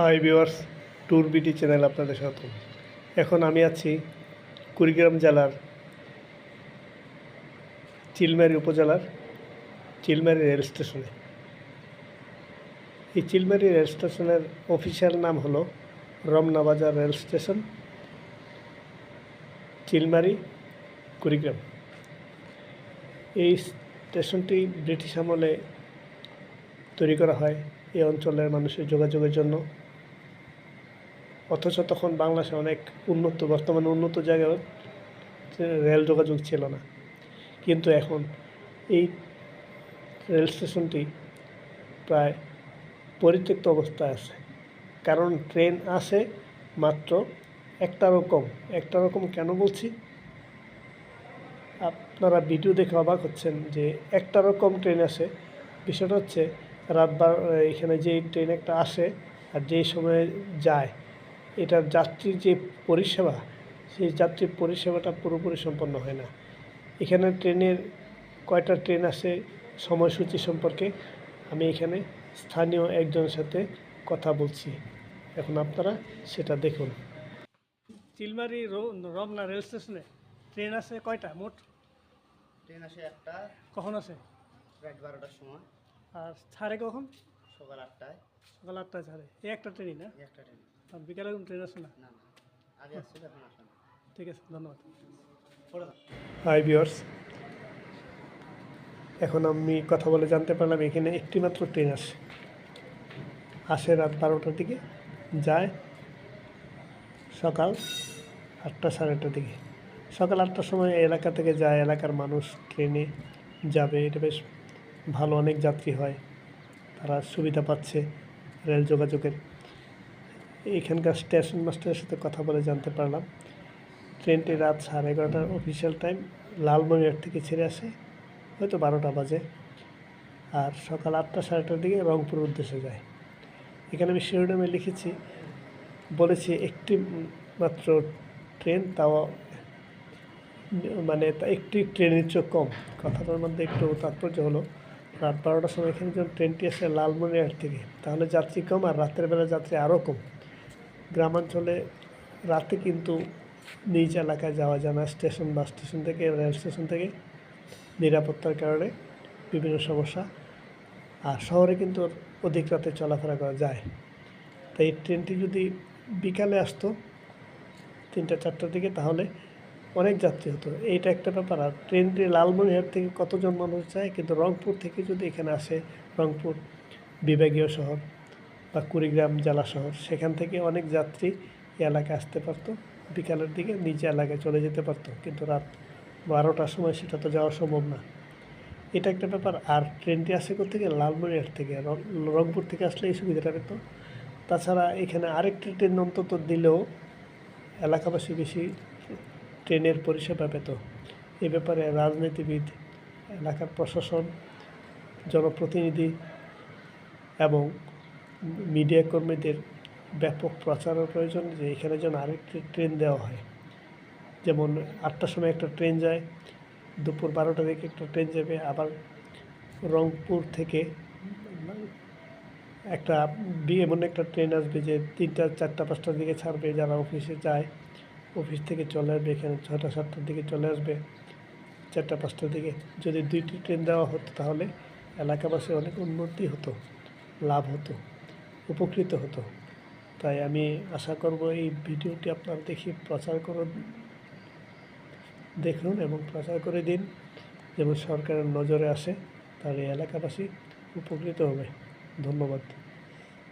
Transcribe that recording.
Hi viewers tour BT channel আপনাদের স্বাগত। এখন আমি আছি কুড়িগ্রাম জেলার চিলমারি উপজেলার চিলমারি রেল স্টেশনে। এই চিলমারি রেল স্টেশনের অফিসিয়াল নাম হলো রমনা বাজার রেল স্টেশন, চিলমারি, কুড়িগ্রাম। এই স্টেশনটি ব্রিটিশ আমলে তৈরি করা হয় এই অঞ্চলের মানুষের যোগাযোগের জন্য। অথচ তখন বাংলাদেশে অনেক উন্নত, বর্তমানে উন্নত জায়গায় রেল যোগাযোগ ছিল না। কিন্তু এখন এই রেল স্টেশনটি প্রায় পরিত্যক্ত অবস্থায় আছে। কারণ ট্রেন আসে মাত্র একটা রকম একটা রকম কেন বলছি? আপনারা ভিডিও দেখে অবাক হচ্ছেন যে একটা রকম ট্রেন আসে বিষয়টা হচ্ছে রাত বার এখানে যে ট্রেন একটা আসে আর যেই সময়ে যায় এটার যাত্রীর যে পরিষেবা সেই যাত্রীর পরিষেবাটা পুরোপুরি সম্পন্ন হয় না। এখানে ট্রেনের কয়টা ট্রেন আসে সময়সূচি সম্পর্কে আমি এখানে স্থানীয় একজনের সাথে কথা বলছি। এখন আপনারা সেটা দেখুন। চিলমারি রমনা রেল স্টেশনে ট্রেন আছে কয়টা মোট? ট্রেন আছে একটা। কখন আছে? রাত বারোটার সময়। আর ছাড়ে কখন? সকাল আটটায়। সকাল আটটায় ছাড়ে। এই একটা ট্রেনই না? একটা ট্রেন আর বিকালে কোনো ট্রেন আসে না? ঠিক আছে ধন্যবাদ। হাই ভিউয়ার্স এখন আমি কথা বলে জানতে পারলাম এখানে একটি মাত্র ট্রেন আসে। আসে রাত বারোটার দিকে যায় সকাল আটটা সাড়ে আটটার দিকে। সকাল আটটার সময় এলাকা থেকে যায় এলাকার মানুষ ট্রেনে যাবে এটা বেশ ভালো অনেক যাত্রী হয়। তারা সুবিধা পাচ্ছে রেল যোগাযোগের। এখানকার স্টেশন মাস্টারের সাথে কথা বলে জানতে পারলাম। ট্রেনটি রাত সাড়ে এগারোটার অফিসিয়াল টাইম লালমনিরহাট থেকে ছেড়ে আসে হয়তো বারোটা বাজে আর সকাল আটটা সাড়ে আটটার দিকে রংপুর উদ্দেশ্যে যায়। এখানে আমি শিরোনামে লিখেছি, বলেছি একটি মাত্র ট্রেন, তাও মানে একটি ট্রেনের চেয়ে কম। কথাটার মধ্যে একটু তাৎপর্য হলো, রাত বারোটার সময় এখানে যখন ট্রেনটি আসে লালমনিরহাট থেকে, তাহলে যাত্রী কম আর রাতের বেলা যাত্রী আরও কম। গ্রামাঞ্চলে রাতে কিন্তু নিজ এলাকায় যাওয়া যায় না। স্টেশন, বাস স্টেশন থেকে, রেল স্টেশন থেকে নিরাপত্তার কারণে বিভিন্ন সমস্যা। আর শহরে কিন্তু অধিক রাতে চলাফেরা করা যায়। তাই এই ট্রেনটি যদি বিকালে আসতো তিনটা, চারটার দিকে, তাহলে অনেক যাত্রী হতো। এইটা একটা ব্যাপার। আর ট্রেনটি লালমনিরহাট থেকে কতজন মানুষ যায়, কিন্তু রংপুর থেকে যদি এখানে আসে, রংপুর বিভাগীয় শহর বা কুড়িগ্রাম জেলা শহর, সেখান থেকে অনেক যাত্রী এলাকায় আসতে পারতো। বিকালের দিকে নিচে এলাকায় চলে যেতে পারতো, কিন্তু রাত বারোটার সময় সেটা তো যাওয়া সম্ভব না। এটা একটা ব্যাপার। আর ট্রেনটি আসে থেকে? লালমনিরহাট থেকে। রংপুর থেকে আসলে এই সুবিধাটা পেত। তাছাড়া এখানে আরেকটি ট্রেন অন্তত দিলেও এলাকাবাসী বেশি ট্রেনের পরিষেবা পেত। এ ব্যাপারে রাজনীতিবিদ, এলাকার প্রশাসন, জনপ্রতিনিধি এবং মিডিয়া কর্মীদের ব্যাপক প্রচারের প্রয়োজন যে এখানে যেন আরেকটি ট্রেন দেওয়া হয়। যেমন আটটার সময় একটা ট্রেন যায়, দুপুর বারোটা থেকে একটা ট্রেন যাবে, আবার রংপুর থেকে একটা এমন একটা ট্রেন আসবে যে তিনটা, চারটা, পাঁচটার দিকে ছাড়বে, যারা অফিসে যায়, অফিস থেকে চলে আসবে, এখানে ছটা সাতটার দিকে চলে আসবে, চারটা, পাঁচটার দিকে। যদি দুইটি ট্রেন দেওয়া হতো তাহলে এলাকাবাসী অনেক উন্নতি হতো, লাভ হতো। উপকৃত হতো। তাই আমি আশা করব এই ভিডিওটি আপনার দেখি প্রচার করুন দেখুন এবং প্রচার করে দিন। যেমন সরকারের নজরে আসে, তাহলে এলাকাবাসী উপকৃত হবে। ধন্যবাদ।